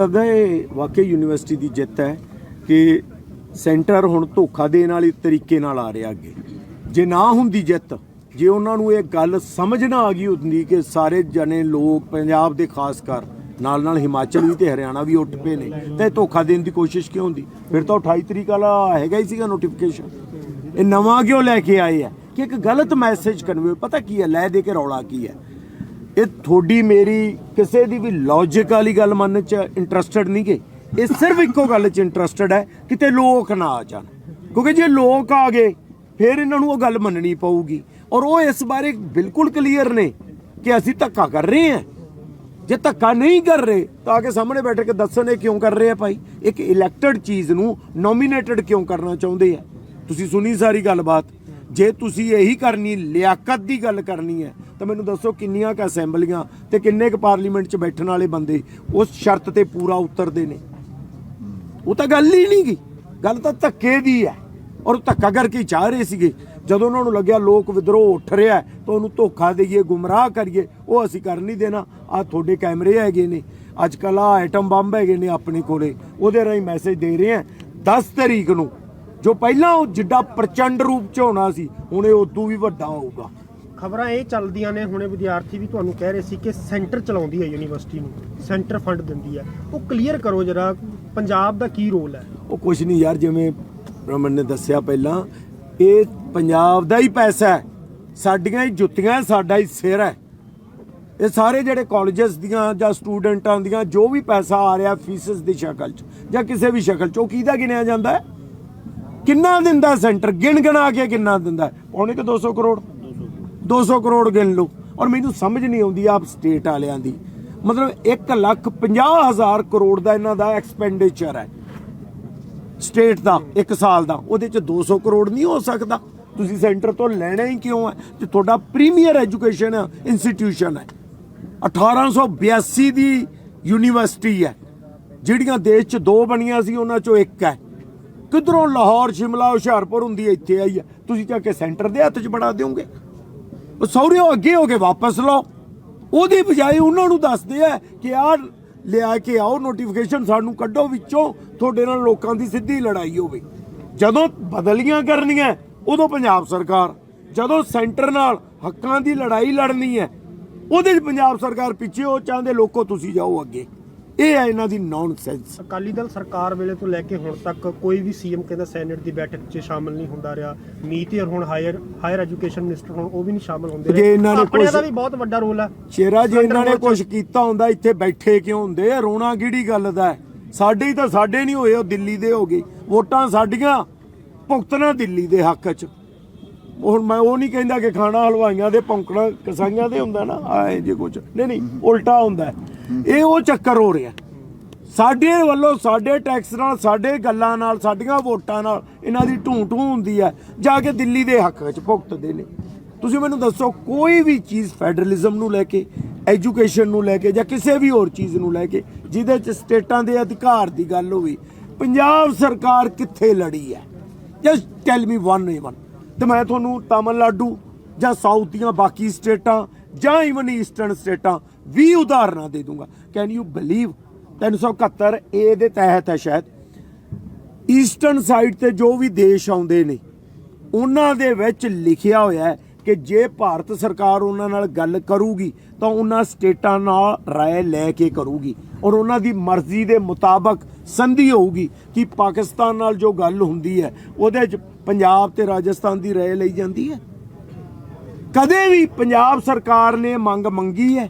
ਲੱਗਦਾ ਇਹ ਵਾਕਈ ਯੂਨੀਵਰਸਿਟੀ ਦੀ ਜਿੱਤ ਹੈ ਕਿ ਸੈਂਟਰ ਹੁਣ ਧੋਖਾ ਦੇਣ ਵਾਲੇ ਤਰੀਕੇ ਨਾਲ ਆ ਰਿਹਾ ਅੱਗੇ। ਜੇ ਨਾ ਹੁੰਦੀ ਜਿੱਤ, ਜੇ ਉਹਨਾਂ ਨੂੰ ਇਹ ਗੱਲ ਸਮਝ ਨਾ ਆ ਗਈ ਹੁੰਦੀ ਕਿ ਸਾਰੇ ਜਣੇ ਲੋਕ ਪੰਜਾਬ ਦੇ ਖਾਸ ਕਰ ਨਾਲ ਨਾਲ ਹਿਮਾਚਲ ਵੀ ਤੇ ਹਰਿਆਣਾ ਵੀ ਉੱਠ ਪਏ ਨੇ, ਤਾਂ ਇਹ ਧੋਖਾ ਦੇਣ ਦੀ ਕੋਸ਼ਿਸ਼ ਕਿਉਂ ਹੁੰਦੀ? ਫਿਰ ਤਾਂ 28 ਤਰੀਕ ਵਾਲਾ ਹੈਗਾ ਹੀ ਸੀਗਾ ਨੋਟੀਫਿਕੇਸ਼ਨ ਇਹ ਨਵਾਂ ਕਿਉਂ ਲੈ ਕੇ ਆਏ ਆ? ਕਿ ਇੱਕ ਗਲਤ ਮੈਸੇਜ ਕਨਵੇ ਪਤਾ ਕੀ ਹੈ? ਲੈ ਦੇ ਕੇ ਰੌਲਾ ਕੀ ਹੈ? ਇਹ ਤੁਹਾਡੀ ਮੇਰੀ ਕਿਸੇ ਦੀ ਵੀ ਲੌਜੀਕ ਵਾਲੀ ਗੱਲ ਮੰਨਣ ਚ ਇੰਟਰਸਟਿਡ ਨਹੀਂ ਗੇ। ਇਹ ਸਿਰਫ ਇੱਕੋ ਗੱਲ ਚ ਇੰਟਰਸਟਿਡ ਹੈ, ਕਿਤੇ ਲੋਕ ਨਾ ਆ ਜਾਣ। ਕਿਉਂਕਿ ਜੇ ਲੋਕ ਆ ਗਏ, ਫਿਰ ਇਹਨਾਂ ਨੂੰ ਉਹ ਗੱਲ ਮੰਨਣੀ ਪਊਗੀ। ਔਰ ਉਹ ਇਸ ਬਾਰੇ ਬਿਲਕੁਲ ਕਲੀਅਰ ਨੇ ਕਿ ਅਸੀਂ ਧੱਕਾ ਕਰ ਰਹੇ ਹਾਂ। ਜੇ ਧੱਕਾ ਨਹੀਂ ਕਰ ਰਹੇ, ਤਾਂ ਆ ਕੇ ਸਾਹਮਣੇ ਬੈਠ ਕੇ ਦੱਸਣ ਇਹ ਕਿਉਂ ਕਰ ਰਹੇ ਆ ਭਾਈ? ਇੱਕ ਇਲੈਕਟਡ ਚੀਜ਼ ਨੂੰ ਨੋਮੀਨੇਟਡ ਕਿਉਂ ਕਰਨਾ ਚਾਹੁੰਦੇ ਆ? ਤੁਸੀਂ ਸੁਣੀ ਸਾਰੀ ਗੱਲਬਾਤ। ਜੇ ਤੁਸੀਂ ਇਹੀ ਕਰਨੀ, ਲਿਆਕਤ ਦੀ ਗੱਲ ਕਰਨੀ ਹੈ ਤਾਂ ਮੈਨੂੰ ਦੱਸੋ ਕਿੰਨੀਆਂ ਕ ਅਸੈਂਬਲੀਆਂ ਤੇ ਕਿੰਨੇ ਕ ਪਾਰਲੀਮੈਂਟ 'ਚ ਬੈਠਣ ਵਾਲੇ ਬੰਦੇ ਉਸ ਸ਼ਰਤ ਤੇ ਪੂਰਾ ਉਤਰਦੇ ਨੇ? ਉਹ ਤਾਂ ਗੱਲ ਹੀ ਨਹੀਂ ਗੀ ਗੱਲ ਤਾਂ ਧੱਕੇ ਦੀ ਹੈ। ਔਰ ਉਹ ਧੱਕਾ ਕਰਕੇ ਹੀ ਚਾਹ ਰਹੇ ਸੀਗੇ। ਜਦੋਂ ਉਹਨਾਂ ਨੂੰ ਲੱਗਿਆ ਲੋਕ ਵਿਦਰੋਹ ਉੱਠ ਰਿਹਾ ਤਾਂ ਉਹਨੂੰ ਧੋਖਾ ਦੇਈਏ, ਗੁੰਮਰਾਹ ਕਰੀਏ, ਉਹ ਅਸੀਂ ਕਰ ਨਹੀਂ ਦੇਣਾ। ਆ ਤੁਹਾਡੇ ਕੈਮਰੇ ਹੈਗੇ ਨੇ। ਅੱਜ ਕੱਲ ਆ ਐਟਮ ਬੰਬ ਹੈਗੇ ਨੇ ਆਪਣੇ ਕੋਲੇ। ਉਹਦੇ ਰਾਹੀਂ ਮੈਸੇਜ ਦੇ ਰਹੇ ਆ 10 ਤਰੀਕ ਨੂੰ ਜੋ ਪਹਿਲਾਂ ਉਹ ਜਿੱਡਾ ਪ੍ਰਚੰਡ ਰੂਪ ਚ ਹੋਣਾ ਸੀ, ਹੁਣ ਇਹ ਉਦੋਂ ਵੀ ਵੱਡਾ ਹੋਊਗਾ। ਖਬਰਾਂ ਇਹ ਚੱਲਦੀਆਂ ਨੇ, ਹੁਣੇ ਵਿਦਿਆਰਥੀ ਵੀ ਤੁਹਾਨੂੰ ਕਹਿ ਰਹੇ ਸੀ ਕਿ ਸੈਂਟਰ ਚਲਾਉਂਦੀ ਹੈ ਯੂਨੀਵਰਸਿਟੀ ਨੂੰ, ਸੈਂਟਰ ਫੰਡ ਦਿੰਦੀ ਹੈ। ਉਹ ਕਲੀਅਰ ਕਰੋ ਜਰਾ, ਪੰਜਾਬ ਦਾ ਕੀ ਰੋਲ ਹੈ? ਉਹ ਕੁਝ ਨਹੀਂ ਯਾਰ, ਜਿਵੇਂ ਰਮਨ ਨੇ ਦੱਸਿਆ ਪਹਿਲਾਂ, ਇਹ ਪੰਜਾਬ ਦਾ ਹੀ ਪੈਸਾ ਹੈ। ਸਾਡੀਆਂ ਹੀ ਜੁੱਤੀਆਂ ਸਾਡਾ ਹੀ ਸਿਰ ਹੈ। ਇਹ ਸਾਰੇ ਜਿਹੜੇ ਕਾਲਜਸ ਦੀਆਂ ਜਾਂ ਸਟੂਡੈਂਟਾਂ ਦੀਆਂ ਜੋ ਵੀ ਪੈਸਾ ਆ ਰਿਹਾ ਫੀਸਸ ਦੀ ਸ਼ਕਲ 'ਚ, ਜਾਂ ਕਿਸੇ ਵੀ ਸ਼ਕਲ 'ਚ, ਉਹ ਕਿਹਦਾ ਗਿਣਿਆ ਜਾਂਦਾ ਹੈ? ਕਿੰਨਾ ਦਿੰਦਾ ਸੈਂਟਰ? ਗਿਣ ਗਿਣਾ ਕੇ ਕਿੰਨਾ ਦਿੰਦਾ ਹੈ? ਪੌਣੇ ਕਿ 200 ਕਰੋੜ। 200 ਕਰੋੜ ਗਿਣ ਲਓ। ਔਰ ਮੈਨੂੰ ਸਮਝ ਨਹੀਂ ਆਉਂਦੀ ਆਪ ਸਟੇਟ ਵਾਲਿਆਂ ਦੀ। ਮਤਲਬ 1 ਲੱਖ 50 ਹਜ਼ਾਰ ਕਰੋੜ ਦਾ ਇਹਨਾਂ ਦਾ ਐਕਸਪੈਂਡੀਚਰ ਹੈ। ਸਟੇਟ ਦਾ, ਇੱਕ ਸਾਲ ਦਾ। ਉਹਦੇ ਚ 200 ਕਰੋੜ ਨਹੀਂ ਹੋ ਸਕਦਾ। ਤੁਸੀਂ ਸੈਂਟਰ ਤੋਂ ਲੈਣਾ ਹੀ ਕਿਉਂ ਹੈ? ਤੇ ਤੁਹਾਡਾ ਪ੍ਰੀਮੀਅਰ ਐਜੂਕੇਸ਼ਨ ਇੰਸਟੀਟਿਊਸ਼ਨ ਹੈ। 1882 ਦੀ ਯੂਨੀਵਰਸਿਟੀ ਹੈ। ਜਿਹੜੀਆਂ ਦੇਸ਼ 'ਚ ਦੋ ਬਣੀਆਂ ਸੀ, ਉਹਨਾਂ 'ਚੋਂ ਇੱਕ ਹੈ। ਕਿਧਰੋਂ ਲਾਹੌਰ, ਸ਼ਿਮਲਾ, ਹੁਸ਼ਿਆਰਪੁਰ ਹੁੰਦੀ ਇੱਥੇ ਆਈ ਹੈ। ਤੁਸੀਂ ਜਾ ਕੇ ਸੈਂਟਰ ਦੇ ਹੱਥ 'ਚ ਬਣਾ ਦਿਓਗੇ। ਸੌਰਿਓ ਅੱਗੇ ਹੋ ਕੇ ਵਾਪਸ ਲਓ। ਉਹਦੀ ਬਜਾਏ ਉਹਨਾਂ ਨੂੰ ਦੱਸਦੇ ਆ ਕਿ ਆਹ ਲਿਆ ਕੇ ਆਓ ਨੋਟੀਫਿਕੇਸ਼ਨ ਸਾਨੂੰ ਕੱਢੋ ਵਿੱਚੋਂ, ਤੁਹਾਡੇ ਨਾਲ ਲੋਕਾਂ ਦੀ ਸਿੱਧੀ ਲੜਾਈ ਹੋਵੇ। ਜਦੋਂ ਬਦਲੀਆਂ ਕਰਨੀਆਂ, ਉਦੋਂ ਪੰਜਾਬ ਸਰਕਾਰ, ਜਦੋਂ ਸੈਂਟਰ ਨਾਲ ਹੱਕਾਂ ਦੀ ਲੜਾਈ ਲੜਨੀ ਹੈ, ਉਹਦੇ 'ਚ ਪੰਜਾਬ ਸਰਕਾਰ ਪਿੱਛੇ ਉਹ ਚਾਹੁੰਦੇ ਲੋਕੋ ਤੁਸੀਂ ਜਾਓ ਅੱਗੇ। ਇਹ ਹੈ ਇਹਨਾਂ ਦੀ ਨੌਨਸੈਂਸ ਅਕਾਲੀ ਦਲ ਸਰਕਾਰ ਵੇਲੇ ਤੋਂ ਲੈ ਕੇ ਹੁਣ ਤੱਕ ਕੋਈ ਵੀ ਸੀਐਮ ਕਹਿੰਦਾ ਸੈਨੇਟ ਦੀ ਬੈਠਕ 'ਚ ਸ਼ਾਮਲ ਨਹੀਂ ਹੁੰਦਾ ਰਿਹਾ। ਮੀਤ ਔਰ ਹੁਣ ਹਾਇਰ ਹਾਇਰ ਐਜੂਕੇਸ਼ਨ ਮਿਨਿਸਟਰ ਹੁਣ ਉਹ ਵੀ ਨਹੀਂ ਸ਼ਾਮਲ ਹੁੰਦੇ ਜੇ ਇਹਨਾਂ ਨੇ ਦਾ ਕੁਛ- ਵੀ ਬਹੁਤ ਵੱਡਾ ਰੋਲ ਹੈ ਸ਼ੇਰਾ ਜੇ ਇਹਨਾਂ ਨੇ ਕੁਝ ਕੀਤਾ ਹੁੰਦਾ ਇੱਥੇ ਬੈਠੇ ਕਿਉਂ ਹੁੰਦੇ ਆ? ਰੋਣਾ ਕਿਹੜੀ ਗੱਲ ਦਾ? ਸਾਡੇ ਹੀ ਤਾਂ ਸਾਡੇ ਨਹੀਂ ਹੋਏ ਉਹ ਦਿੱਲੀ ਦੇ ਹੋ ਗਏ। ਵੋਟਾਂ ਸਾਡੀਆਂ ਭੁਗਤਣਾ ਦਿੱਲੀ ਦੇ ਹੱਕ 'ਚ। ਹੁਣ ਮੈਂ ਉਹ ਨਹੀਂ ਕਹਿੰਦਾ ਕਿ ਖਾਣਾ ਹਲਵਾਈਆਂ ਦੇ ਭੌਂਕਣਾ, ਕਸਾਈਆਂ ਦੇ ਹੁੰਦਾ ਨਾ, ਆਏ ਜੇ ਕੁਝ ਨਹੀਂ ਨਹੀਂ, ਉਲਟਾ ਹੁੰਦਾ ਇਹ ਉਹ ਚੱਕਰ ਹੋ ਰਿਹਾ ਸਾਡੇ ਵੱਲੋਂ, ਸਾਡੇ ਟੈਕਸ ਨਾਲ, ਸਾਡੇ ਗੱਲਾਂ ਨਾਲ, ਸਾਡੀਆਂ ਵੋਟਾਂ ਨਾਲ ਇਹਨਾਂ ਦੀ ਢੂੰ ਢੂੰ ਹੁੰਦੀ ਹੈ। ਜਾ ਕੇ ਦਿੱਲੀ ਦੇ ਹੱਕ ਵਿੱਚ ਭੁਗਤਦੇ ਨੇ। ਤੁਸੀਂ ਮੈਨੂੰ ਦੱਸੋ, ਕੋਈ ਵੀ ਚੀਜ਼ ਫੈਡਰਲਿਜ਼ਮ ਨੂੰ ਲੈ ਕੇ, ਐਜੂਕੇਸ਼ਨ ਨੂੰ ਲੈ ਕੇ ਜਾਂ ਕਿਸੇ ਵੀ ਹੋਰ ਚੀਜ਼ ਨੂੰ ਲੈ ਕੇ, ਜਿਹਦੇ ਚ ਸਟੇਟਾਂ ਦੇ ਅਧਿਕਾਰ ਦੀ ਗੱਲ ਹੋਵੇ, ਪੰਜਾਬ ਸਰਕਾਰ ਕਿੱਥੇ ਲੜੀ ਹੈ? Just tell me one A one ਤੇ ਮੈਂ ਤੁਹਾਨੂੰ ਤਾਮਿਲਨਾਡੂ ਜਾਂ ਸਾਊਥ ਦੀਆਂ ਬਾਕੀ ਸਟੇਟਾਂ ਜਾਂ ਇਵਨ ਈਸਟਰਨ ਸਟੇਟਾਂ ਵੀ ਉਦਾਹਰਨਾਂ ਦੇ ਦੂੰਗਾ। ਕੈਨ ਯੂ ਬਲੀਵ 371 ਏ ਦੇ ਤਹਿਤ ਹੈ ਸ਼ਾਇਦ। ਈਸਟਰਨ ਸਾਈਡ ਤੇ ਜੋ ਵੀ ਦੇਸ਼ ਆਉਂਦੇ ਨੇ, ਉਹਨਾਂ ਦੇ ਵਿੱਚ ਲਿਖਿਆ ਹੋਇਆ ਹੈ ਕਿ ਜੇ ਭਾਰਤ ਸਰਕਾਰ ਉਹਨਾਂ ਨਾਲ ਗੱਲ ਕਰੂਗੀ ਤਾਂ ਉਹਨਾਂ ਸਟੇਟਾਂ ਨਾਲ ਰਾਏ ਲੈ ਕੇ ਕਰੂਗੀ ਔਰ ਉਹਨਾਂ ਦੀ ਮਰਜ਼ੀ ਦੇ ਮੁਤਾਬਕ ਸੰਧੀ ਹੋਊਗੀ ਕਿ ਪਾਕਿਸਤਾਨ ਨਾਲ ਜੋ ਗੱਲ ਹੁੰਦੀ ਹੈ, ਉਹਦੇ 'ਚ ਪੰਜਾਬ ਤੇ ਰਾਜਸਥਾਨ ਦੀ ਰਾਏ ਲਈ ਜਾਂਦੀ ਹੈ? ਕਦੇ ਵੀ ਪੰਜਾਬ ਸਰਕਾਰ ਨੇ ਮੰਗ ਮੰਗੀ ਹੈ?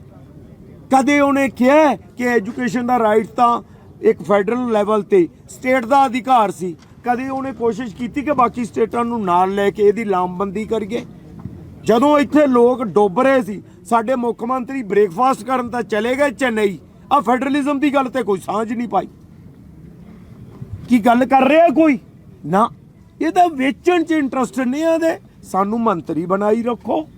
ਕਦੇ ਉਹਨੇ ਕਿਹਾ ਕਿ ਐਜੂਕੇਸ਼ਨ ਦਾ ਰਾਈਟ ਤਾਂ ਇੱਕ ਫੈਡਰਲ ਲੈਵਲ ਤੇ ਸਟੇਟ ਦਾ ਅਧਿਕਾਰ ਸੀ? ਕਦੇ ਉਹਨੇ ਕੋਸ਼ਿਸ਼ ਕੀਤੀ ਕਿ ਬਾਕੀ ਸਟੇਟਾਂ ਨੂੰ ਨਾਲ ਲੈ ਕੇ ਇਹਦੀ ਲਾਮਬੰਦੀ ਕਰੀਏ? ਜਦੋਂ ਇੱਥੇ ਲੋਕ ਡੁੱਬ ਰਹੇ ਸੀ, ਸਾਡੇ ਮੁੱਖ ਮੰਤਰੀ ਬ੍ਰੇਕਫਾਸਟ ਕਰਨ ਤਾਂ ਚਲੇ ਗਏ ਚੇਨਈ। ਆ ਫੈਡਰਲਿਜ਼ਮ ਦੀ ਗੱਲ ਤੇ ਕੋਈ ਸਾਂਝ ਨਹੀਂ ਪਾਈ। ਕੀ ਗੱਲ ਕਰ ਰਿਹਾ ਕੋਈ? ਨਾ। ਇਹ ਤਾਂ ਵੇਚਣ 'ਚ ਇੰਟਰਸਟ ਨਹੀਂ ਆਦੇ ਸਾਨੂੰ ਮੰਤਰੀ ਬਣਾਈ ਰੱਖੋ।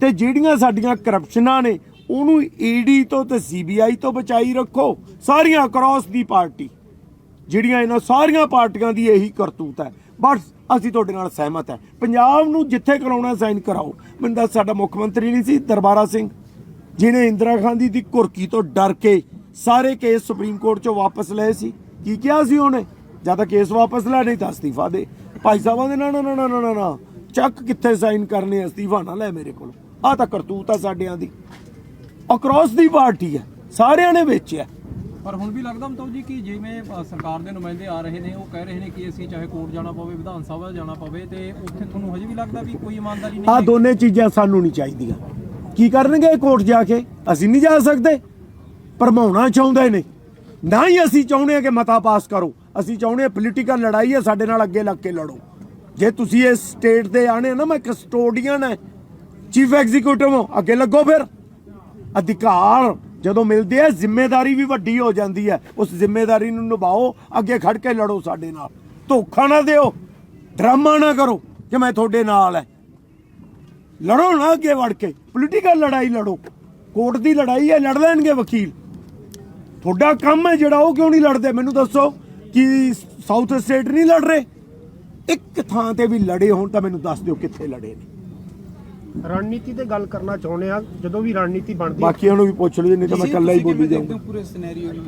ਤੇ ਜਿਹੜੀਆਂ ਸਾਡੀਆਂ ਕਰਪਸ਼ਨਾਂ ਨੇ, ਉਹਨੂੰ ਈਡੀ ਤੋਂ ਤੇ ਸੀਬੀਆਈ ਤੋਂ ਬਚਾਈ ਰੱਖੋ। ਸਾਰੀਆਂ ਅਕ੍ਰੋਸ ਦੀ ਪਾਰਟੀ। ਜਿਹੜੀਆਂ ਇਹਨਾਂ ਸਾਰੀਆਂ ਪਾਰਟੀਆਂ ਦੀ ਇਹੀ ਕਰਤੂਤ ਹੈ। ਬਸ ਅਸੀਂ ਤੁਹਾਡੇ ਨਾਲ ਸਹਿਮਤ ਹੈ। ਪੰਜਾਬ ਨੂੰ ਜਿੱਥੇ ਕਰਾਉਣਾ ਸਾਈਨ ਕਰਾਓ। ਮੈਨੂੰ ਦੱਸ, ਸਾਡਾ ਮੁੱਖ ਮੰਤਰੀ ਨਹੀਂ ਸੀ, ਦਰਬਾਰਾ ਸਿੰਘ, ਜਿਹਨੇ ਇੰਦਰਾ ਗਾਂਧੀ ਦੀ ਕੁਰਕੀ ਤੋਂ ਡਰ ਕੇ ਸਾਰੇ ਕੇਸ ਸੁਪਰੀਮ ਕੋਰਟ ਚੋਂ ਵਾਪਸ ਲਏ ਸੀ। ਕੀ ਕਿਹਾ ਸੀ ਉਹਨੇ? ਜਾਂ ਤਾਂ ਕੇਸ ਵਾਪਸ ਲੈ ਨਹੀਂ ਤਾਂ ਅਸਤੀਫਾ ਦੇ। ਭਾਈ ਸਾਹਿਬਾਂ ਦੇ ਨਾ ਨਾ ਨਾ ਨਾ ਨਾ ਚੱਕ ਕਿੱਥੇ ਸਾਈਨ ਕਰਨੇ, ਅਸਤੀਫਾ ਨਾ ਲੈ ਮੇਰੇ ਕੋਲ। ਆ ਤਾਂ ਕਰਤੂਤ ਆ ਸਾਡਿਆਂ ਦੀ। ਅਕਰੋਸ ਦੀ ਪਾਰਟੀ ਹੈ। ਸਾਰਿਆਂ ਨੇ ਵੇਚਿਆ। ਪਰ ਹੁਣ ਵੀ ਲੱਗਦਾ ਮਤਲਬ ਜੀ ਕਿ ਜਿਵੇਂ ਅ, ਸਰਕਾਰ ਦੇ ਨੁਮਾਇੰਦੇ ਆ ਰਹੇ ਨੇ ਉਹ ਕਹਿ ਰਹੇ ਨੇ ਕਿ ਅਸੀਂ ਚਾਹੇ ਕੋਰਟ ਜਾਣਾ ਪਵੇ ਵਿਧਾਨ ਸਭਾ ਜਾਣਾ ਪਵੇ ਤੇ ਉੱਥੇ ਤੁਹਾਨੂੰ ਹਜੇ ਵੀ ਲੱਗਦਾ ਵੀ ਕੋਈ ਇਮਾਨਦਾਰੀ ਨਹੀਂ ਆ ਹੈਗੀ? ਦੋਨੇ ਚੀਜ਼ਾਂ ਸਾਨੂੰ ਨਹੀਂ ਚਾਹੀਦੀਆਂ। ਕੀ ਕਰਨਗੇ ਕੋਰਟ ਜਾ ਕੇ? ਅਸੀਂ ਨਹੀਂ ਜਾ ਸਕਦੇ। ਭਰਮਾਉਣਾ ਚਾਹੁੰਦੇ ਨੇ। ਨਾ ਹੀ ਅਸੀਂ ਚਾਹੁੰਦੇ ਹਾਂ ਕਿ ਮਤਾ ਪਾਸ ਕਰੋ। ਅਸੀਂ ਚਾਹੁੰਦੇ ਹਾਂ ਪੋਲੀਟੀਕਲ ਲੜਾਈ ਹੈ ਸਾਡੇ ਨਾਲ ਅੱਗੇ ਲੱਗ ਕੇ ਲੜੋ। ਜੇ ਤੁਸੀਂ ਇਸ ਸਟੇਟ ਦੇ ਆਣੇ ਨਾ ਮੈਂ ਕਸਟੋਡੀਅਨ ਹੈ। ਚੀਫ ਐਗਜ਼ੀਕਿਊਟਿਵ ਹਾਂ। ਅੱਗੇ ਲੱਗੋ ਫਿਰ। ਅਧਿਕਾਰ ਜਦੋਂ ਮਿਲਦੇ ਆ ਜ਼ਿੰਮੇਵਾਰੀ ਵੀ ਵੱਡੀ ਹੋ ਜਾਂਦੀ ਹੈ। ਉਸ ਜ਼ਿੰਮੇਵਾਰੀ ਨੂੰ ਨਿਭਾਓ, ਅੱਗੇ ਖੜ ਕੇ ਲੜੋ ਸਾਡੇ ਨਾਲ। ਧੋਖਾ ਨਾ ਦਿਓ, ਡਰਾਮਾ ਨਾ ਕਰੋ ਕਿ ਮੈਂ ਤੁਹਾਡੇ ਨਾਲ ਹੈ। ਲੜੋ ਨਾ ਅੱਗੇ ਵੜ ਕੇ ਪੋਲੀਟੀਕਲ ਲੜਾਈ ਲੜੋ। ਕੋਰਟ ਦੀ ਲੜਾਈ ਹੈ, ਲੜ ਲੈਣਗੇ ਵਕੀਲ। ਤੁਹਾਡਾ ਕੰਮ ਹੈ ਜਿਹੜਾ, ਉਹ ਕਿਉਂ ਨਹੀਂ ਲੜਦੇ? ਮੈਨੂੰ ਦੱਸੋ ਕਿ ਸਾਊਥ ਸਟੇਟ ਨਹੀਂ ਲੜ ਰਹੇ? ਇੱਕ ਥਾਂ ਤੇ ਵੀ ਲੜੇ ਹੋਣ ਤਾਂ ਮੈਨੂੰ ਦੱਸ ਦਿਓ ਕਿੱਥੇ ਲੜੇ ਨੇ। ਰਣਨੀਤੀ ਤੇ ਗੱਲ ਕਰਨਾ ਚਾਹੁੰਦੇ ਆ ਜਦੋਂ ਵੀ ਰਣਨੀਤੀ ਬਣਦੀ ਹੈ ਬਾਕੀਆਂ ਨੂੰ ਵੀ ਪੁੱਛ ਲਓ ਨਹੀਂ ਤਾਂ ਮੈਂ ਇਕੱਲਾ ਹੀ ਬੋਲੀ ਜਾਊਂਗਾ। ਪੂਰੇ ਸਿਨੈਰੀਓ ਨੂੰ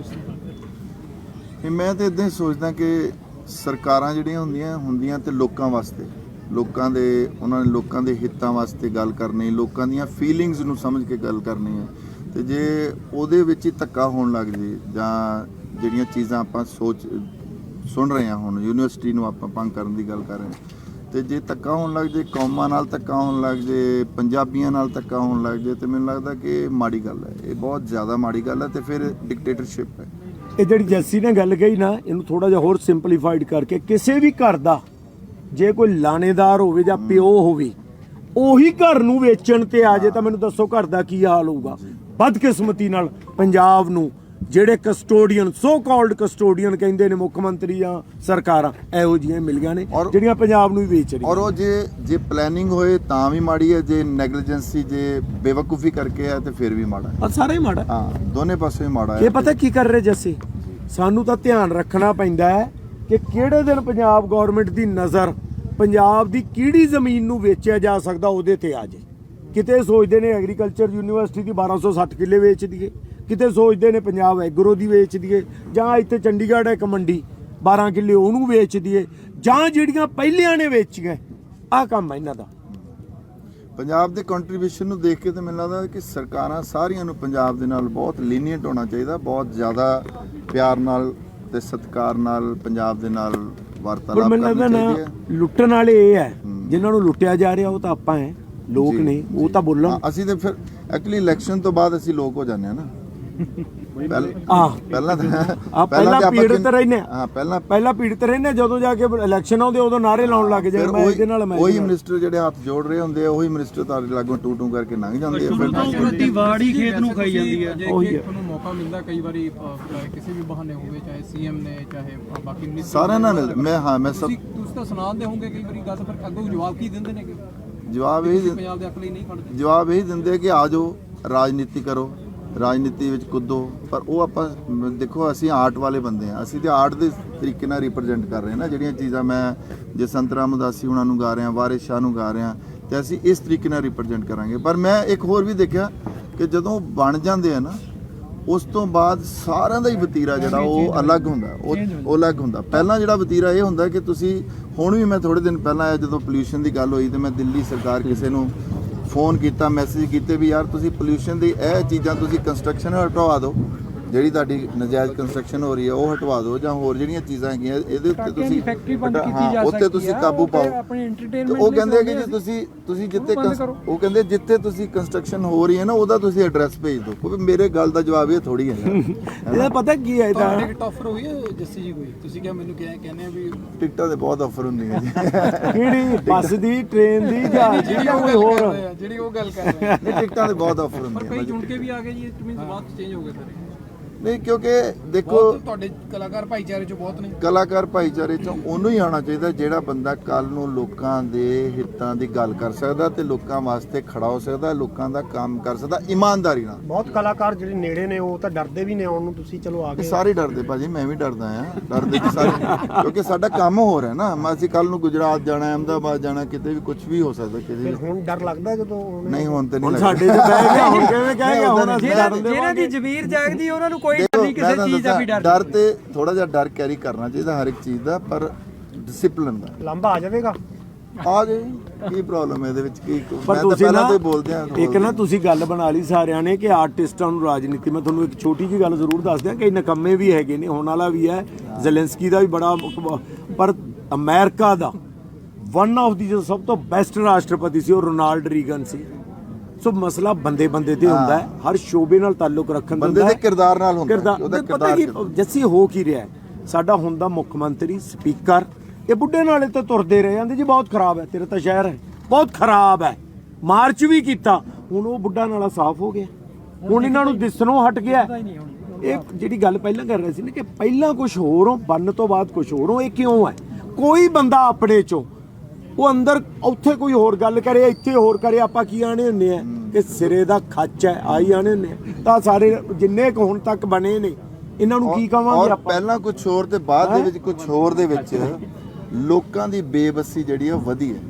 ਇਹ ਮੈਂ ਤਾਂ ਇਦਾਂ ਹੀ ਸੋਚਦਾ ਕਿ ਸਰਕਾਰਾਂ ਜਿਹੜੀਆਂ ਹੁੰਦੀਆਂ ਹੁੰਦੀਆਂ ਤੇ ਲੋਕਾਂ ਵਾਸਤੇ। ਲੋਕਾਂ ਦੇ ਉਹਨਾਂ ਨੇ ਲੋਕਾਂ ਦੇ ਹਿੱਤਾਂ ਵਾਸਤੇ ਗੱਲ ਕਰਨੀ ਲੋਕਾਂ ਦੀਆਂ ਫੀਲਿੰਗਸ ਨੂੰ ਸਮਝ ਕੇ ਗੱਲ ਕਰਨੀ ਹੈ ਤੇ ਜੇ ਉਹਦੇ ਵਿੱਚ ਹੀ ਧੱਕਾ ਹੋਣ ਲੱਗ ਜੇ ਜਾਂ ਜਿਹੜੀਆਂ ਚੀਜ਼ਾਂ ਆਪਾਂ ਸੋਚ ਸੁਣ ਰਹੇ ਹਾਂ ਹੁਣ ਯੂਨੀਵਰਸਿਟੀ ਨੂੰ ਆਪਾਂ ਭੰਗ ਕਰਨ ਦੀ ਗੱਲ ਕਰ ਰਹੇ ਹਾਂ ਤੇ ਜੇ ਧੱਕਾ ਹੋਣ ਲੱਗ ਜੇ ਕੌਮਾਂ ਨਾਲ ਧੱਕਾ ਹੋਣ ਲੱਗ ਜੇ ਪੰਜਾਬੀਆਂ ਨਾਲ ਧੱਕਾ ਹੋਣ ਲੱਗ ਜੇ ਤੇ ਮੈਨੂੰ ਲੱਗਦਾ ਕਿ ਇਹ ਮਾੜੀ ਗੱਲ ਹੈ। ਇਹ ਬਹੁਤ ਜ਼ਿਆਦਾ ਮਾੜੀ ਗੱਲ ਹੈ ਤੇ ਫਿਰ ਡਿਕਟੇਟਰਸ਼ਿਪ ਹੈ। ਇਹ ਜਿਹੜੀ ਜੱਸੀ ਨੇ ਗੱਲ ਕਹੀ ਨਾ ਇਹਨੂੰ ਥੋੜਾ ਜਿਹਾ ਹੋਰ ਸਿੰਪਲੀਫਾਈਡ ਕਰਕੇ ਕਿਸੇ ਵੀ ਘਰ ਦਾ ਜੇ ਕੋਈ ਲਾਣੇਦਾਰ ਹੋਵੇ ਜਾਂ ਪਿਓ ਹੋਵੇ ਉਹੀ ਘਰ ਨੂੰ ਵੇਚਣ ਤੇ ਆ ਜੇ ਤਾਂ ਮੈਨੂੰ ਦੱਸੋ ਘਰ ਦਾ ਕੀ ਹਾਲ ਹੋਊਗਾ। ਬਦਕਿਸਮਤੀ ਨਾਲ ਪੰਜਾਬ ਨੂੰ ਜਿਹੜੇ ਕਸਟੋਡੀਅਨ ਸੋ ਕਾਲਡ ਕਸਟੋਡੀਅਨ ਕਹਿੰਦੇ ਨੇ ਮੁੱਖ ਮੰਤਰੀ ਜਾਂ ਸਰਕਾਰਾਂ ਇਹੋ ਜਿਹੀਆਂ ਮਿਲੀਆਂ ਨੇ ਔਰ- ਜਿਹੜੀਆਂ ਪੰਜਾਬ ਨੂੰ ਹੀ ਵੇਚ ਰਹੀਆਂ ਔਰ ਉਹ ਜੇ ਜੇ ਪਲੈਨਿੰਗ ਹੋਏ ਤਾਂ ਵੀ ਮਾੜੀ ਹੈ ਜੇ ਨੈਗਲੀਜੈਂਸੀ ਜੇ ਬੇਵਕੂਫੀ ਕਰਕੇ ਹੈ ਤੇ ਫਿਰ ਵੀ ਮਾੜਾ ਹੈ। ਆ ਸਾਰਾ ਹੀ ਮਾੜਾ ਹਾਂ। ਦੋਨੇ ਪਾਸੇ ਮਾੜਾ ਹੈ। ਇਹ ਪਤਾ ਕੀ ਕਰ ਰਹੇ ਜੱਸੀ? ਸਾਨੂੰ ਤਾਂ ਧਿਆਨ ਰੱਖਣਾ ਪੈਂਦਾ ਹੈ ਕਿ ਕਿਹੜੇ ਦਿਨ ਪੰਜਾਬ ਗਵਰਨਮੈਂਟ ਦੀ ਨਜ਼ਰ ਪੰਜਾਬ ਦੀ ਕਿਹੜੀ ਜ਼ਮੀਨ ਨੂੰ ਵੇਚਿਆ ਜਾ ਸਕਦਾ ਉਹਦੇ ਤੇ ਆ ਜੇ ਕਿਤੇ ਸੋਚਦੇ ਨੇ ਐਗਰੀਕਲਚਰ ਯੂਨੀਵਰਸਿਟੀ ਦੀ 1260 ਕਿੱਲੇ ਵੇਚ ਦਈਏ। ਕਿਤੇ ਸੋਚਦੇ ਨੇ ਪੰਜਾਬ ਐਗਰੋ ਦੀ ਵੇਚ ਦਈਏ ਜਾਂ ਇੱਥੇ ਚੰਡੀਗੜ੍ਹ ਹੈ ਇੱਕ ਮੰਡੀ 12 ਕਿੱਲੇ ਉਹਨੂੰ ਵੇਚ ਦਈਏ ਜਾਂ ਜਿਹੜੀਆਂ ਪਹਿਲਿਆਂ ਨੇ ਵੇਚੀਆਂ ਆਹ ਕੰਮ ਹੈ ਇਹਨਾਂ ਦਾ। ਪੰਜਾਬ ਦੇ ਕੰਟਰੀਬਿਊਸ਼ਨ ਨੂੰ ਦੇਖ ਕੇ ਤਾਂ ਮੈਨੂੰ ਲੱਗਦਾ ਕਿ ਸਰਕਾਰਾਂ ਸਾਰੀਆਂ ਨੂੰ ਪੰਜਾਬ ਦੇ ਨਾਲ ਬਹੁਤ ਲੀਨੀਅੰਟ ਹੋਣਾ ਚਾਹੀਦਾ ਬਹੁਤ ਜ਼ਿਆਦਾ ਪਿਆਰ ਨਾਲ ਤੇ ਸਤਿਕਾਰ ਨਾਲ ਪੰਜਾਬ ਦੇ ਨਾਲ ਵਾਰਤਾਲਾਪ ਕਰਨੀ ਚਾਹੀਦੀ ਹੈ। ਲੁੱਟਣ ਵਾਲੇ ਇਹ ਹੈ ਜਿਨ੍ਹਾਂ ਨੂੰ ਲੁੱਟਿਆ ਜਾ ਰਿਹਾ ਉਹ ਤਾਂ ਆਪਾਂ ਹੈ ਲੋਕ ਜੀ, ਨੇ ਉਹ। ਤਾਂ ਬੋਲਣ। ਹਾਂ, ਅਸੀਂ ਤੇ ਫਿਰ ਐਕਚੁਅਲੀ ਇਲੈਕਸ਼ਨ ਤੋਂ ਬਾਅਦ ਅਸੀਂ ਲੋਕ ਹੋ ਜਾਂਦੇ ਆ ਨਾ। ਪਹਿਲ- ਆਹ ਪਹਿਲਾਂ ਤਾਂ ਆ ਪਹਿਲਾਂ ਤੇ ਆਪਾਂ ਪੀੜਤ ਕਿੰਨ- ਰਹਿੰਦੇ ਆ। ਹਾਂ ਪਹਿਲਾਂ ਪਹਿਲਾਂ ਪੀੜਤ ਰਹਿੰਦੇ ਜਦੋਂ ਜਾ ਕੇ ਇਲੈਕਸ਼ਨ ਆਉਂਦੇ ਉਦੋਂ ਨਾਰੇ ਲਾਉਣ ਲੱਗ ਫਿਰ ਜਾਂਦੇ ਮੈਂ ਇਹਦੇ ਨਾਲ ਮੈਂ ਉਹੀ ਇਹਦੇ ਨਾਲ। ਮਿਨਿਸਟਰ ਜਿਹੜੇ ਹੱਥ ਜੋੜ ਰਹੇ ਹੁੰਦੇ ਆ ਉਹੀ ਮਿਨਿਸਟਰ ਤੁਹਾਡੇ ਲਾਗੋਂ ਟੂ ਟੂ ਕਰਕੇ ਲੰਘ ਜਾਂਦੇ ਆ ਫਿਰ ਸੁਰਤੀ ਵਾੜੀ ਖੇਤ ਨੂੰ ਖਾਈ ਜਾਂਦੀ ਹੈ ਉਹੀ ਜੇ ਹੈ। ਤੁਹਾਨੂੰ ਮੌਕਾ ਮਿਲਦਾ ਕਈ ਵਾਰੀ ਅ, ਚਾਹੇ ਕਿਸੇ ਵੀ ਬਹਾਨੇ ਹੋਵੇ ਚਾਹੇ ਸੀਐਮ ਨੇ ਚਾਹੇ ਅ, ਬਾਕੀ ਮਿਨਿਸਟਰ ਸਾਰਿਆਂ ਨਾਲ ਮਿਲ- ਮੈਂ ਹਾਂ ਮੈਂ ਸਭ ਤੁਸੀਂ ਤੁਸੀਂ ਤਾਂ ਸੁਣਾਉਂਦੇ ਹੋਵੋਗੇ ਕਈ ਵਾਰੀ ਗੱਲ ਪਰ ਅੱਗੋਂ ਜਵਾਬ ਕੀ ਦਿੰਦੇ ਨੇ? ਕਿ ਜਵਾਬ ਇਹ ਤੁਸੀਂ ਪੰਜਾਬ ਦੇ ਹੱਕ ਲਈ ਨਹੀਂ ਖੜਦੇ। ਜਵਾਬ ਇਹ ਦਿੰਦੇ ਕਿ ਆ ਜਾਓ ਰਾਜਨੀਤੀ ਕਰੋ। ਰਾਜਨੀਤੀ ਵਿੱਚ ਕੁੱਦੋ ਪਰ ਉਹ ਆਪਾਂ ਦੇਖੋ ਅਸੀਂ ਆਰਟ ਵਾਲੇ ਬੰਦੇ ਆ ਅਸੀਂ ਤੇ ਆਰਟ ਦੇ ਤਰੀਕੇ ਨਾਲ ਰਿਪਰੈਜ਼ੈਂਟ ਕਰ ਰਹੇ ਹਾਂ ਨਾ ਜਿਹੜੀਆਂ ਚੀਜ਼ਾਂ ਮੈਂ ਜੇ ਸੰਤ ਰਾਮ ਉਦਾਸੀ ਉਹਨਾਂ ਨੂੰ ਗਾ ਰਿਹਾ ਵਾਰਿਸ ਸ਼ਾਹ ਨੂੰ ਗਾ ਰਿਹਾ ਤੇ ਅਸੀਂ ਇਸ ਤਰੀਕੇ ਨਾਲ ਰਿਪਰੈਜ਼ੈਂਟ ਕਰਾਂਗੇ। ਪਰ ਮੈਂ ਇੱਕ ਹੋਰ ਵੀ ਦੇਖਿਆ ਕਿ ਜਦੋਂ ਬਣ ਜਾਂਦੇ ਆ ਨਾ ਉਸ ਤੋਂ ਬਾਅਦ ਸਾਰਿਆਂ ਦਾ ਹੀ ਵਤੀਰਾ ਜਿਹੜਾ ਉਹ ਅਲੱਗ ਹੁੰਦਾ। ਉਹ ਉਹ ਅਲੱਗ ਹੁੰਦਾ। ਪਹਿਲਾਂ ਜਿਹੜਾ ਵਤੀਰਾ ਇਹ ਹੁੰਦਾ ਕਿ ਤੁਸੀਂ ਹੁਣ ਵੀ ਮੈਂ ਥੋੜੇ ਦਿਨ ਪਹਿਲਾਂ ਜਦੋਂ ਪੋਲੂਸ਼ਨ ਦੀ ਗੱਲ ਹੋਈ ਤੇ ਮੈਂ ਦਿੱਲੀ ਸਰਕਾਰ ਕਿਸੇ ਨੂੰ ਫੋਨ ਕੀਤਾ ਮੈਸੇਜ ਕੀਤੇ ਵੀ ਯਾਰ ਤੁਸੀਂ ਪੋਲੂਸ਼ਨ ਦੀ ਇਹ ਚੀਜ਼ਾਂ ਤੁਸੀਂ ਕੰਸਟਰਕਸ਼ਨ ਹਟਵਾ ਦਿਓ। ਜਿਹੜੀ ਤੁਹਾਡੀ ਨਜਾਇਜ਼ ਕੰਸਟਰਕਸ਼ਨ ਹੋ ਰਹੀ ਹੈ ਉਹ ਹਟਵਾ ਦਿਓ ਜਾਂ ਹੋਰ ਜਿਹੜੀਆਂ ਚੀਜ਼ਾਂ ਹੈਗੀਆਂ ਇਹਦੇ ਉੱਤੇ ਤੁਸੀਂ ਫੈਕਟਰੀ ਬੰਦ ਹਟਾ- ਕੀਤੀ ਹਾਂ, ਜਾ ਉੱਤੇ ਤੁਸੀਂ ਕਾਬੂ ਤੇ ਪਾਓ। ਤੇ ਉਹ ਕਹਿੰਦੇ ਕਿ ਜੇ ਤੁਸੀਂ ਤੁਸੀਂ ਜਿੱਥੇ। ਉਹ ਕਹਿੰਦੇ ਜਿੱਥੇ ਤੁਸੀਂ ਕੰਸਟਰਕਸ਼ਨ ਹੋ ਰਹੀ ਹੈ ਨਾ ਉਹਦਾ ਤੁਸੀਂ ਐਡਰੈਸ ਭੇਜ ਦਿਓ। ਕਿਉਂਕਿ ਮੇਰੇ ਗੱਲ ਦਾ ਜਵਾਬ ਇਹ ਥੋੜੀ ਹੈ। ਇਹਦਾ ਪਤਾ ਕੀ ਹੈ ਇਹਦਾ ਤੁਹਾਡੇ ਟਿਕਟ ਆਫਰ ਹੋਈ ਹੈ ਜੱਸੀ ਜੀ ਕੋਈ? ਤੁਸੀਂ ਕਿਹਾ ਮੈਨੂੰ ਕਿਹਾ ਕਹਿੰਦੇ ਆ ਵੀ ਟਿਕਟਾਂ ਦੇ ਬਹੁਤ ਆਫਰ ਹੁੰਦੀਆਂ ਜੀ। ਕਿਹੜੀ? ਬੱਸ ਦੀ ਟ੍ਰੇਨ ਦੀ ਜਹਾਜ਼ ਦੀ ਜਾਂ ਕੋਈ ਹੋਰ? ਜਿਹੜੀ ਉਹ ਗੱਲ ਕਰ ਰਹੇ ਆ। ਨਹੀਂ ਟਿਕਟਾਂ ਦੇ ਬਹੁਤ ਆਫਰ ਪਰ ਹੁੰਦੀਆਂ ਕਈ ਨੇ। ਚੁਣ ਕੇ ਵੀ ਆ ਗਏ ਜੀ ਇਟ ਮੀਨਸ ਬਾਅਦ ਚੇਂਜ ਹੋ ਗਏ ਸਾਰੇ। ਨਹੀਂ ਕਿਉਂਕਿ ਦੇਖੋ ਬਹੁਤ ਤੁਹਾਡੇ ਕਲਾਕਾਰ ਭਾਈਚਾਰੇ ਚ ਬਹੁਤ ਨੇ। ਕਲਾਕਾਰ ਭਾਈਚਾਰੇ ਚੋਂ ਉਹਨੂੰ ਹੀ ਆਉਣਾ ਚਾਹੀਦਾ ਜਿਹੜਾ ਬੰਦਾ ਕੱਲ ਨੂੰ ਲੋਕਾਂ ਦੇ ਹਿੱਤਾਂ ਦੀ ਗੱਲ ਕਰ ਸਕਦਾ ਤੇ ਲੋਕਾਂ ਵਾਸਤੇ ਖੜਾ ਹੋ ਸਕਦਾ ਲੋਕਾਂ ਦਾ ਕੰਮ ਕਰ ਸਕਦਾ ਇਮਾਨਦਾਰੀ ਨਾਲ। ਬਹੁਤ ਕਲਾਕਾਰ ਜਿਹੜੇ ਨੇੜੇ ਨੇ ਉਹ ਤਾਂ ਡਰਦੇ ਵੀ ਨੇ ਆਉਣ ਨੂੰ ਤੁਸੀਂ ਚਲੋ ਆ ਗਏ। ਸਾਰੇ ਡਰਦੇ ਭਾਜੀ ਮੈਂ ਵੀ ਡਰਦਾ ਆ ਡਰਦੇ ਕਿ ਸਾਰੇ ਕਿਉਂਕਿ ਸਾਡਾ ਕੰਮ ਹੋ ਰਿਹਾ ਨਾ ਮੈਂ ਅਸੀਂ ਕੱਲ ਨੂੰ ਗੁਜਰਾਤ ਜਾਣਾ ਅਹਿਮਦਾਬਾਦ ਜਾਣਾ ਕਿਤੇ ਵੀ ਕੁਝ ਵੀ ਹੋ ਸਕਦਾ ਕਿਤੇ ਫਿਰ ਵੀ ਹੁਣ ਡਰ ਲੱਗਦਾ ਜਦੋਂ? ਨਹੀਂ ਹੁਣ ਤੇ ਨਹੀਂ ਹੁਣ ਲੱਗਦਾ। ਸਾਡੇ 'ਚ ਬਹਿ ਗਿਆ ਹੁਣ ਕਿਵੇਂ ਕਹੇਗਾ ਹੁਣ ਅਸੀਂ ਜਿਹਨਾਂ ਲੜਨ ਜਿਹਨਾਂ ਦੀ ਜ਼ਮੀਰ ਜਾਗਦੀ ਉਹਨਾਂ ਨੂੰ ਕੋਈ ਡਰ ਦੇਖੋ, ਨਹੀਂ ਕਿਸੇ ਚੀਜ਼ ਦਾ ਵੀ ਡਰ ਡਰ ਤੇ ਥੋੜਾ ਜਿਹਾ ਡਰ ਕੈਰੀ ਕਰਨਾ ਚਾਹੀਦਾ ਹਰ ਇੱਕ ਚੀਜ਼ ਦਾ ਪਰ ਡਿਸਪਲਿਨ ਦਾ। ਲਾਂਬਾ ਆ ਜਾਵੇਗਾ? ਆ ਜੇ ਕੀ ਪ੍ਰੋਬਲਮ ਹੈ ਇਹਦੇ ਵਿੱਚ? ਕੀ ਪਰ ਮੈਂ ਤਾਂ ਤੁਸੀਂ ਪਹਿਲਾਂ ਨਾ ਤੋਂ ਹੀ ਬੋਲਦਿਆਂ ਇੱਕ ਨਾ ਤੁਸੀਂ ਗੱਲ ਬਣਾ ਲਈ ਸਾਰਿਆਂ ਨੇ ਕਿ ਆਰਟਿਸਟਾਂ ਨੂੰ ਰਾਜਨੀਤੀ ਮੈਂ ਤੁਹਾਨੂੰ ਇੱਕ ਛੋਟੀ ਜੀ ਗੱਲ ਜ਼ਰੂਰ ਦੱਸ ਦਿਆਂ ਕਿ ਨਕੰਮੇ ਵੀ ਹੈਗੇ ਨੇ ਹੋਣ ਵਾਲਾ ਵੀ ਹੈ ਜ਼ੈਲੈਂਸਕੀ ਦਾ ਵੀ ਬੜਾ ਪਰ ਅਮਰੀਕਾ ਦਾ ਵਨ ਆਫ ਦੀ ਜੋ ਸਭ ਤੋਂ ਬੈਸਟ ਰਾਸ਼ਟਰਪਤੀ ਸੀ ਉਹ ਰੋਨਾਲਡ ਰੀਗਨ ਸੀ। ਸੋ ਮਸਲਾ ਬੰਦੇ ਬੰਦੇ ਤੇ ਹੁੰਦਾ ਹੈ ਹਰ ਸ਼ੋਬੇ ਨਾਲ ਤਾਲੁਕ ਰੱਖਣ ਦਾ ਬੰਦੇ ਦੇ। ਕਿਰਦਾਰ ਨਾਲ ਹੁੰਦਾ ਉਹਦਾ ਪਤਾ ਕਿਰਦਾਰ। ਜੱਸੀ ਹੋ ਕੀ ਰਿਹਾ ਹੈ? ਸਾਡਾ ਹੁੰਦਾ ਮੁੱਖ ਮੰਤਰੀ ਸਪੀਕਰ। ਇਹ ਬੁੱਢੇ ਨਾਲੇ ਤੇ ਤੁਰਦੇ ਰਹੇ ਜਾਂਦੇ ਜੀ ਬਹੁਤ ਖਰਾਬ ਹੈ ਤੇਰਾ ਤਾਂ ਸ਼ਹਿਰ ਹੈ ਬਹੁਤ ਖਰਾਬ ਹੈ। ਮਾਰਚ ਵੀ ਕੀਤਾ ਹੁਣ ਉਹ ਬੁੱਢਾ ਨਾਲਾ ਸਾਫ਼ ਹੋ ਗਿਆ। ਹੁਣ ਇਹਨਾਂ ਨੂੰ ਦਿਸਣੋਂ ਹਟ ਗਿਆ। ਇਹ ਜਿਹੜੀ ਗੱਲ ਪਹਿਲਾਂ ਕਰ ਰਹੇ ਸੀ ਨਾ ਕਿ ਪਹਿਲਾਂ ਕੁਝ ਹੋਰ ਹੋ ਬੰਨ ਤੋਂ ਬਾਅਦ ਕੁਝ ਹੋਰ ਹੋ ਇਹ ਕਿਉਂ ਹੈ? ਕੋਈ ਬੰਦਾ ਆਪਣੇ ਚੋਂ ਉਹ ਅੰਦਰ ਉੱਥੇ ਕੋਈ ਹੋਰ ਗੱਲ ਕਰੇ ਇੱਥੇ ਹੋਰ ਕਰੇ ਆਪਾਂ ਕੀ ਆਣੇ ਹੁੰਨੇ ਆ? ਕਿ ਸਿਰੇ ਦਾ ਖੱਚ ਹੈ ਆਈ ਆਣੇ ਹੁੰਨੇ ਆ। ਤਾਂ ਸਾਰੇ ਜਿੰਨੇ ਕੁ ਹੁਣ ਤੱਕ ਬਣੇ ਨੇ ਇਹਨਾਂ ਨੂੰ ਕੀ ਕਵਾਂਗੇ ਆਪਾਂ? ਪਹਿਲਾਂ ਕੁਝ ਹੋਰ ਤੇ ਬਾਅਦ ਦੇ ਵਿੱਚ ਕੁਝ ਹੋਰ ਦੇ ਵਿੱਚ ਲੋਕਾਂ ਦੀ ਬੇਬਸੀ ਜਿਹੜੀ ਆ ਵਧੀ ਹੈ।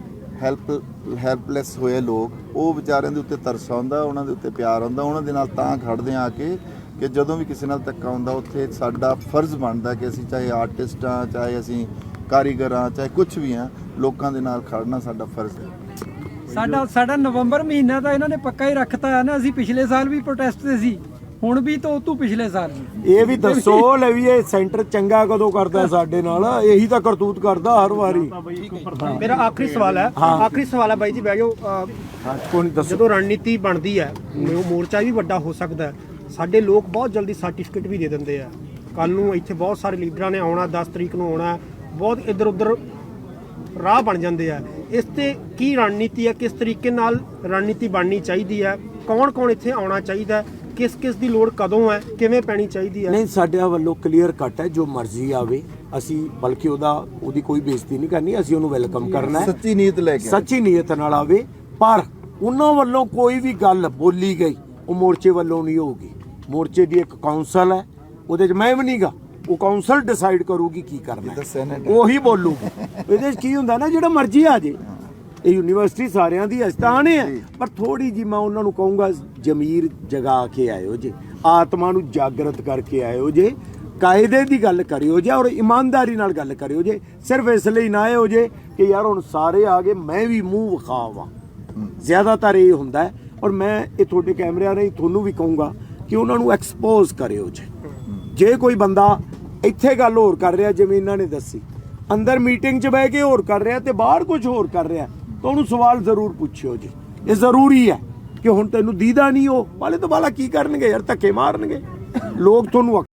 ਹੈਲਪ ਹੈਲਪਲੈਸ ਹੋਏ ਲੋਕ। ਉਹ ਵਿਚਾਰਿਆਂ ਦੇ ਉੱਤੇ ਤਰਸ ਆਉਂਦਾ ਉਹਨਾਂ ਦੇ ਉੱਤੇ ਪਿਆਰ ਆਉਂਦਾ ਉਹਨਾਂ ਦੇ ਨਾਲ ਤਾਂ ਖੜਦੇ ਆ ਕੇ ਕਿ ਜਦੋਂ ਵੀ ਕਿਸੇ ਨਾਲ ਧੱਕਾ ਹੁੰਦਾ ਉੱਥੇ ਸਾਡਾ ਫਰਜ਼ ਬਣਦਾ ਕਿ ਅਸੀਂ ਚਾਹੇ ਆਰਟਿਸਟ ਆ ਚਾਹੇ ਅਸੀਂ ਕਾਰੀਗਰ ਆ ਚਾਹੇ ਕੁਝ ਵੀ ਆ ਲੋਕਾਂ ਦੇ ਨਾਲ ਖੜਨਾ ਸਾਡਾ ਫਰਜ਼ ਹੈ। ਸਾਡਾ ਸਾਡਾ ਨਵੰਬਰ ਮਹੀਨਾ ਤਾਂ ਇਹਨਾਂ ਨੇ ਪੱਕਾ ਹੀ ਰੱਖਤਾ ਹੈ ਨਾ ਅਸੀਂ ਪਿਛਲੇ ਸਾਲ ਵੀ ਪ੍ਰੋਟੈਸਟ ਤੇ ਸੀ ਹੁਣ ਵੀ ਤੋਂ ਤੂੰ ਪਿਛਲੇ ਸਾਲ ਇਹ ਵੀ ਦੱਸੋ ਲੈ ਵੀ ਇਹ ਸੈਂਟਰ ਚੰਗਾ ਕਦੋਂ ਕਰਦਾ ਸਾਡੇ ਨਾਲ? ਇਹੀ ਤਾਂ ਕਰਤੂਤ ਕਰਦਾ ਹਰ ਵਾਰੀ। ਮੇਰਾ ਆਖਰੀ ਸਵਾਲ ਹੈ ਆਖਰੀ ਸਵਾਲ ਹੈ ਬਾਈ ਜੀ ਬਹਿ ਜਾਓ। ਅਹ, ਹਾਂ ਕੋਈ ਨਹੀਂ ਦੱਸੋ। ਜਦੋਂ ਰਣਨੀਤੀ ਬਣਦੀ ਹੈ ਮੋਰਚਾ ਵੀ ਵੱਡਾ ਹੋ ਸਕਦਾ ਹੈ। ਸਾਡੇ ਲੋਕ ਬਹੁਤ ਜਲਦੀ ਸਰਟੀਫਿਕੇਟ ਵੀ ਦੇ ਦਿੰਦੇ ਆ। ਕੱਲ ਨੂੰ ਇੱਥੇ ਬਹੁਤ ਸਾਰੇ ਲੀਡਰਾਂ ਨੇ ਆਉਣਾ 10 ਤਰੀਕ ਨੂੰ ਆਉਣਾ ਬਹੁਤ ਇੱਧਰ ਉੱਧਰ ਰਾਹ ਬਣ ਜਾਂਦੇ ਆ। ਇਸ ਤੇ ਕੀ ਰਣਨੀਤੀ ਹੈ? ਕਿਸ ਤਰੀਕੇ ਨਾਲ ਰਣਨੀਤੀ ਬਣਨੀ ਚਾਹੀਦੀ ਹੈ? ਕੌਣ ਕੌਣ ਇੱਥੇ ਆਉਣਾ ਚਾਹੀਦਾ ਹੈ? ਕਿਸ ਕਿਸ ਦੀ ਲੋੜ ਕਦੋਂ ਹੈ? ਕਿਵੇਂ ਪੈਣੀ ਚਾਹੀਦੀ ਹੈ? ਨਹੀਂ ਸਾਡੇ ਵੱਲੋਂ ਕਲੀਅਰ ਕੱਟ ਹੈ ਜੋ ਮਰਜ਼ੀ ਆਵੇ। ਅਸੀਂ ਬਲਕਿ ਉਹਦਾ ਉਹਦੀ ਕੋਈ ਬੇਇੱਜ਼ਤੀ ਨਹੀਂ ਕਰਨੀ ਅਸੀਂ ਉਹਨੂੰ ਵੈਲਕਮ ਕਰਨਾ ਹੈ। ਸੱਚੀ ਨੀਤ ਲੈ ਕੇ। ਸੱਚੀ ਨੀਅਤ ਨਾਲ ਆਵੇ। ਪਰ ਉਹਨਾਂ ਵੱਲੋਂ ਕੋਈ ਵੀ ਗੱਲ ਬੋਲੀ ਗਈ ਉਹ ਮੋਰਚੇ ਵੱਲੋਂ ਨਹੀਂ ਹੋਊਗੀ। ਮੋਰਚੇ ਦੀ ਇੱਕ ਕਾਉਂਸਲ ਹੈ ਉਹਦੇ 'ਚ ਮੈਂ ਵੀ ਨਹੀਂਗਾ ਉਹ ਕਾਉਂਸਲ ਡਿਸਾਈਡ ਕਰੂਗੀ ਕੀ ਕਰਨਾ ਹੈ। ਉਹੀ ਬੋਲੂਗੀ। ਇਹਦੇ 'ਚ ਕੀ ਹੁੰਦਾ ਨਾ ਜਿਹੜਾ ਮਰਜ਼ੀ ਆ ਜੇ। ਇਹ ਯੂਨੀਵਰਸਿਟੀ ਸਾਰਿਆਂ ਦੀ ਅਸਤਾਨ ਹੈ ਪਰ ਥੋੜੀ ਜੀ ਮੈਂ ਉਹਨਾਂ ਨੂੰ ਕਹੂੰਗਾ ਜ਼ਮੀਰ ਜਗਾ ਕੇ ਆਇਓ ਜੇ। ਆਤਮਾ ਨੂੰ ਜਾਗਰਤ ਕਰਕੇ ਆਇਓ ਜੇ। ਕਾਇਦੇ ਦੀ ਗੱਲ ਕਰਿਓ ਜੇ ਔਰ ਇਮਾਨਦਾਰੀ ਨਾਲ ਗੱਲ ਕਰਿਓ ਜੇ। ਸਿਰਫ ਇਸ ਲਈ ਨਾ ਆਇਓ ਜੇ ਕਿ ਯਾਰ ਹੁਣ ਸਾਰੇ ਆ ਗਏ ਮੈਂ ਵੀ ਮੂੰਹ ਵਿਖਾਵਾਂ। ਜ਼ਿਆਦਾਤਰ ਇਹ ਹੁੰਦਾ ਹੈ। ਔਰ ਮੈਂ ਇਹ ਤੁਹਾਡੇ ਕੈਮਰਿਆਂ ਰਾਹੀਂ ਤੁਹਾਨੂੰ ਵੀ ਕਹੂੰਗਾ ਕਿ ਉਹਨਾਂ ਨੂੰ ਐਕਸਪੋਜ਼ ਕਰਿਓ ਜੇ। ਜੇ ਕੋਈ ਬੰਦਾ ਇੱਥੇ ਗੱਲ ਹੋਰ ਕਰ ਰਿਹਾ ਜਿਵੇਂ ਇਹਨਾਂ ਨੇ ਦੱਸੀ। ਅੰਦਰ ਮੀਟਿੰਗ 'ਚ ਬਹਿ ਕੇ ਹੋਰ ਕਰ ਰਿਹਾ ਤੇ ਬਾਹਰ ਕੁਝ ਹੋਰ ਕਰ ਰਿਹਾ। ਤਾਂ ਉਹਨੂੰ ਸਵਾਲ ਜ਼ਰੂਰ ਪੁੱਛਿਓ ਜੀ। ਇਹ ਜ਼ਰੂਰੀ ਹੈ ਕਿ ਹੁਣ ਤੈਨੂੰ ਦੀਦਾ ਨਹੀਂ ਉਹ। ਵਾਲੇ ਤੋਂ ਬਾਲਾ ਕੀ ਕਰਨਗੇ ਯਾਰ? ਧੱਕੇ ਮਾਰਨਗੇ। ਲੋਕ ਤੁਹਾਨੂੰ